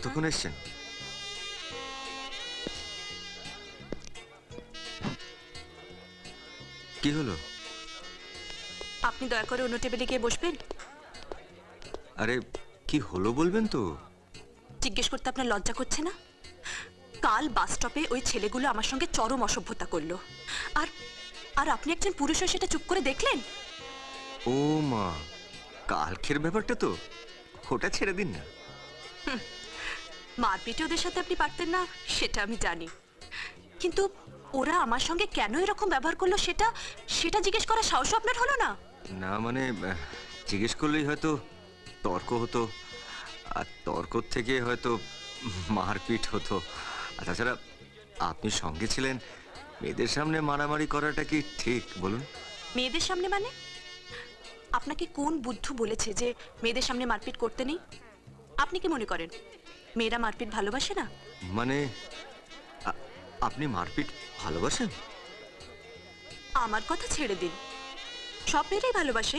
কতক্ষণ এসছেন? কি হলো? আপনি দয়া করে অন্য টেবিলে গিয়ে বসবেন। আরে কি হলো বলবেন তো? জিজ্ঞেস করতে আপনার লজ্জা করছে না? কাল বাস স্টপে ওই ছেলেগুলো আমার সঙ্গে চরম অসভ্যতা করল। আর আর আপনি একজন পুরুষ হয়ে সেটা চুপ করে দেখলেন? ও মা কালকের ব্যাপারটা তো ওটা ছেড়ে দিন না। মারপিটে ওদের সাথে আপনি পারতেন না সেটা আমি জানি। কিন্তু ওরা আমার সঙ্গে কেন এরকম ব্যবহার করল সেটা সেটা জিজ্ঞেস করার সাহস আপনার হলো না? না মানে আহ, জিজ্ঞেস করলেই হয়তো তর্ক হতো আর তর্ক থেকে হয়তো মারপিট হতো। আর তাছাড়া আপনি সঙ্গে ছিলেন মেয়েদের সামনে মারামারি করাটা কি ঠিক বলুন? মেয়েদের সামনে মানে? আপনাকে কোন বুদ্ধু বলেছে যে মেয়েদের সামনে মারপিট করতে নেই? আপনি কি মনে করেন? মেয়েরা মারপিট ভালোবাসে না? মানে আপনি মারপিট ভালোবাসেন? আমার কথা ছেড়ে দিন। সব মেয়েরাই ভালোবাসে।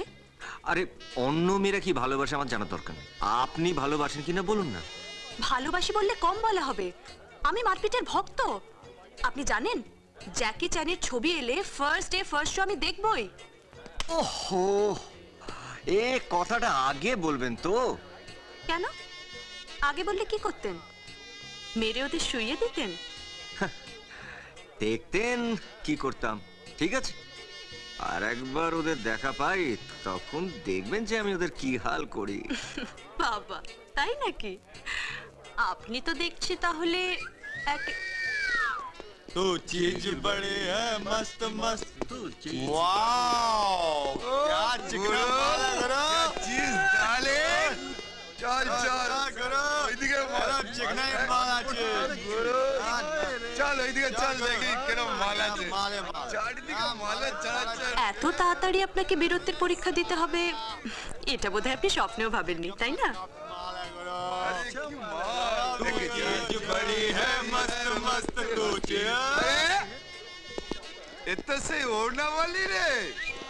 আরে অন্য মেয়েরা কি ভালোবাসে আমার জানা দরকার নেই। আপনি ভালোবাসেন কিনা বলুন না। ভালোবাসি বললে কম বলা হবে। আমি মারপিটের ভক্ত। আপনি জানেন জ্যাকি চ্যানের ছবি এলে ফার্স্ট ডে ফার্স্ট শো আমি দেখবই। ওহো এ কথাটা আগে বলবেন তো। কেন? আগে বললে কি করতেন মেরে ওদের শুইয়ে দিতেন দেখতেন কি করতাম ঠিক আছে আর একবার ওদের দেখা পাই তখন দেখবেন যে আমি ওদের কি হাল করি বাবা তাই নাকি আপনি তো দেখছি তাহলে এক तू चीज बड़े है मस्त मस्त तू चीज वाओ क्या चिकना वाला करो চিজ ডালে চল চল এত তাড়াতাড়ি আপনাকে বীরত্বের পরীক্ষা দিতে হবে এটা বোধহয় আপনি স্বপ্নেও ভাবেননি তাই না माले करो আরে কি মাল